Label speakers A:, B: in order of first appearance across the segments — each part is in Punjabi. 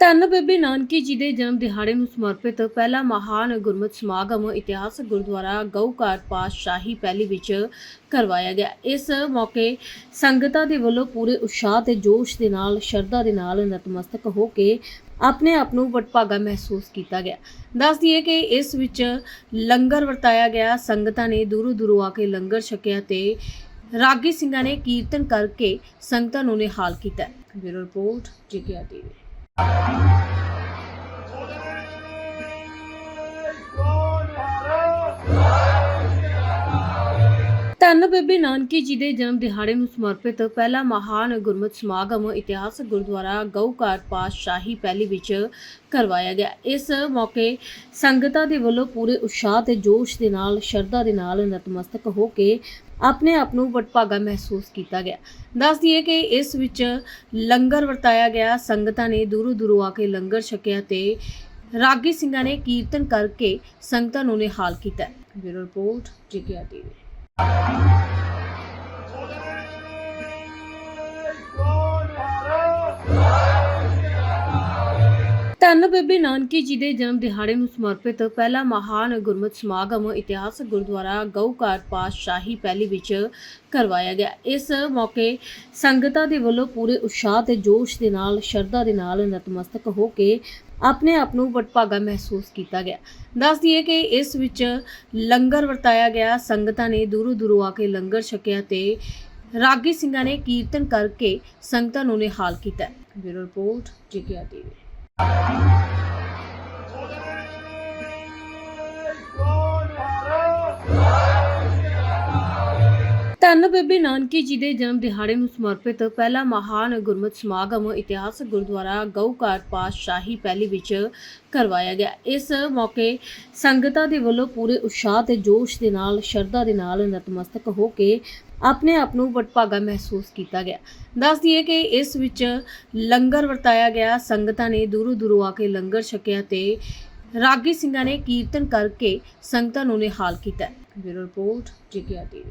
A: ਧੰਨ ਬੇਬੀ ਨਾਨਕੀ ਜੀ ਦੇ ਜਨਮ ਦਿਹਾੜੇ ਨੂੰ ਸਮਰਪਿਤ ਪਹਿਲਾ ਮਹਾਨ ਗੁਰਮਤਿ ਸਮਾਗਮ ਇਤਿਹਾਸਕ ਗੁਰਦੁਆਰਾ ਗਊਕਾਰ ਪਾਤਸ਼ਾਹੀ ਪਹਿਲੀ ਵਿੱਚ ਕਰਵਾਇਆ ਗਿਆ। ਇਸ ਮੌਕੇ ਸੰਗਤਾਂ ਦੇ ਵੱਲੋਂ ਪੂਰੇ ਉਤਸ਼ਾਹ ਤੇ ਜੋਸ਼ ਦੇ ਨਾਲ, ਸ਼ਰਧਾ ਦੇ ਨਾਲ ਨਤਮਸਤਕ ਹੋ ਕੇ ਆਪਣੇ ਆਪ ਨੂੰ ਵਡਭਾਗਾ ਮਹਿਸੂਸ ਕੀਤਾ ਗਿਆ। ਦੱਸ ਦਈਏ ਕਿ ਇਸ ਵਿੱਚ ਲੰਗਰ ਵਰਤਾਇਆ ਗਿਆ। ਸੰਗਤਾਂ ਨੇ ਦੂਰੋਂ ਦੂਰੋਂ ਆ ਕੇ ਲੰਗਰ ਛਕਿਆ ਤੇ ਰਾਗੀ ਸਿੰਘਾਂ ਨੇ ਕੀਰਤਨ ਕਰਕੇ ਸੰਗਤਾਂ ਨੂੰ ਨਿਹਾਲ ਕੀਤਾ। Bureau report, GK TV. Thank you. ਧੰਨ ਬੇਬੇ ਨਾਨਕੀ ਜੀ ਦੇ ਜਨਮ ਦਿਹਾੜੇ ਨੂੰ ਸਮਰਪਿਤ ਪਹਿਲਾ ਮਹਾਨ ਗੁਰਮਤਿ ਸਮਾਗਮ ਇਤਿਹਾਸਕ ਗੁਰਦੁਆਰਾ ਗਊਕਾਰ ਪਾਤਸ਼ਾਹੀ ਪਹਿਲੀ ਵਿੱਚ ਕਰਵਾਇਆ ਗਿਆ। ਇਸ ਮੌਕੇ ਸੰਗਤਾਂ ਦੇ ਵੱਲੋਂ ਪੂਰੇ ਉਤਸ਼ਾਹ ਤੇ ਜੋਸ਼ ਦੇ ਨਾਲ, ਸ਼ਰਧਾ ਦੇ ਨਾਲ ਨਤਮਸਤਕ ਹੋ ਕੇ ਆਪਣੇ ਆਪ ਨੂੰ ਵਡਭਾਗਾ ਮਹਿਸੂਸ ਕੀਤਾ ਗਿਆ। ਦੱਸ ਦਈਏ ਕਿ ਇਸ ਵਿੱਚ ਲੰਗਰ ਵਰਤਾਇਆ ਗਿਆ। ਸੰਗਤਾਂ ਨੇ ਦੂਰੋਂ ਦੂਰੋਂ ਆ ਕੇ ਲੰਗਰ ਛਕਿਆ ਤੇ ਰਾਗੀ ਸਿੰਘਾਂ ਨੇ ਕੀਰਤਨ ਕਰਕੇ ਸੰਗਤਾਂ ਨੂੰ ਨਿਹਾਲ ਕੀਤਾ। Bureau report, GK TV. ਧੰਨ ਬੇਬੀ ਨਾਨਕੀ ਜੀ ਦੇ ਜਨਮ ਦਿਹਾੜੇ ਨੂੰ ਸਮਰਪਿਤ ਪਹਿਲਾ ਮਹਾਨ ਗੁਰਮਤਿ ਸਮਾਗਮ ਇਤਿਹਾਸਕ ਗੁਰਦੁਆਰਾ ਗਊਕਾਰ ਪਾਤਸ਼ਾਹੀ ਪਹਿਲੀ ਵਿੱਚ ਕਰਵਾਇਆ ਗਿਆ। ਇਸ ਮੌਕੇ ਸੰਗਤਾਂ ਦੇ ਵੱਲੋਂ ਪੂਰੇ ਉਤਸ਼ਾਹ ਤੇ ਜੋਸ਼ ਦੇ ਨਾਲ, ਸ਼ਰਧਾ ਦੇ ਨਾਲ ਨਤਮਸਤਕ ਹੋ ਕੇ ਆਪਣੇ ਆਪ ਨੂੰ ਵਡਭਾਗਾ ਮਹਿਸੂਸ ਕੀਤਾ ਗਿਆ। ਦੱਸ ਦਈਏ ਕਿ ਇਸ ਵਿੱਚ ਲੰਗਰ ਵਰਤਾਇਆ ਗਿਆ। ਸੰਗਤਾਂ ਨੇ ਦੂਰੋਂ ਦੂਰੋਂ ਆ ਕੇ ਲੰਗਰ ਛਕਿਆ ਤੇ ਰਾਗੀ ਸਿੰਘਾਂ ਨੇ ਕੀਰਤਨ ਕਰਕੇ ਸੰਗਤਾਂ ਨੂੰ ਨਿਹਾਲ ਕੀਤਾ। Bureau report, GK TV. ਧੰਨ ਬੇਬੇ ਨਾਨਕੀ ਜੀ ਦੇ ਜਨਮ ਦਿਹਾੜੇ ਨੂੰ ਸਮਰਪਿਤ ਪਹਿਲਾ ਮਹਾਨ ਗੁਰਮਤਿ ਸਮਾਗਮ ਇਤਿਹਾਸਕ ਗੁਰਦੁਆਰਾ ਗਊਕਾਰ ਪਾਤਸ਼ਾਹੀ ਪਹਿਲੀ ਵਿੱਚ ਕਰਵਾਇਆ ਗਿਆ। ਇਸ ਮੌਕੇ ਸੰਗਤਾਂ ਦੇ ਵੱਲੋਂ ਪੂਰੇ ਉਤਸ਼ਾਹ ਤੇ ਜੋਸ਼ ਦੇ ਨਾਲ, ਸ਼ਰਧਾ ਦੇ ਨਾਲ ਨਤਮਸਤਕ ਹੋ ਕੇ ਆਪਣੇ ਆਪ ਨੂੰ ਵਡਭਾਗਾ ਮਹਿਸੂਸ ਕੀਤਾ ਗਿਆ। ਦੱਸ ਦਈਏ ਕਿ ਇਸ ਵਿੱਚ ਲੰਗਰ ਵਰਤਾਇਆ ਗਿਆ। ਸੰਗਤਾਂ ਨੇ ਦੂਰੋਂ ਦੂਰੋਂ ਆ ਕੇ ਲੰਗਰ ਛਕਿਆ ਤੇ ਰਾਗੀ ਸਿੰਘਾਂ ਨੇ ਕੀਰਤਨ ਕਰਕੇ ਸੰਗਤਾਂ ਨੂੰ ਨਿਹਾਲ ਕੀਤਾ। ਬਿਊਰੋ ਰਿਪੋਰਟ ਜੀਕੇ ਟੀਵੀ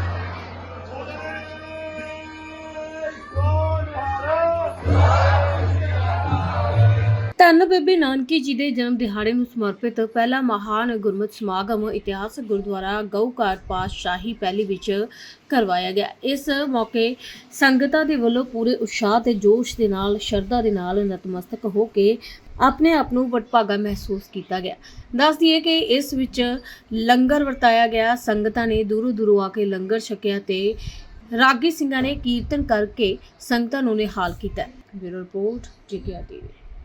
A: ਧੰਨ ਬੇਬੇ ਨਾਨਕੀ ਜੀ ਦੇ ਜਨਮ ਦਿਹਾੜੇ ਨੂੰ ਸਮਰਪਿਤ ਪਹਿਲਾ ਮਹਾਨ ਗੁਰਮਤਿ ਸਮਾਗਮ ਇਤਿਹਾਸਕ ਗੁਰਦੁਆਰਾ ਗਊਕਾਰ ਪਾਤਸ਼ਾਹੀ ਪਹਿਲੀ ਵਿੱਚ ਕਰਵਾਇਆ ਗਿਆ। ਇਸ ਮੌਕੇ ਸੰਗਤਾਂ ਦੇ ਵੱਲੋਂ ਪੂਰੇ ਉਤਸ਼ਾਹ ਤੇ ਜੋਸ਼ ਦੇ ਨਾਲ, ਸ਼ਰਧਾ ਦੇ ਨਾਲ ਨਤਮਸਤਕ ਹੋ ਕੇ ਆਪਣੇ ਆਪ ਨੂੰ ਵਡਭਾਗਾ ਮਹਿਸੂਸ ਕੀਤਾ ਗਿਆ। ਦੱਸ ਦਈਏ ਕਿ ਇਸ ਵਿੱਚ ਲੰਗਰ ਵਰਤਾਇਆ ਗਿਆ। ਸੰਗਤਾਂ ਨੇ ਦੂਰੋਂ ਦੂਰੋਂ ਆ ਕੇ ਲੰਗਰ ਛਕਿਆ ਤੇ ਰਾਗੀ ਸਿੰਘਾਂ ਨੇ ਕੀਰਤਨ ਕਰਕੇ ਸੰਗਤਾਂ ਨੂੰ ਨਿਹਾਲ ਕੀਤਾ। Bureau report GK TV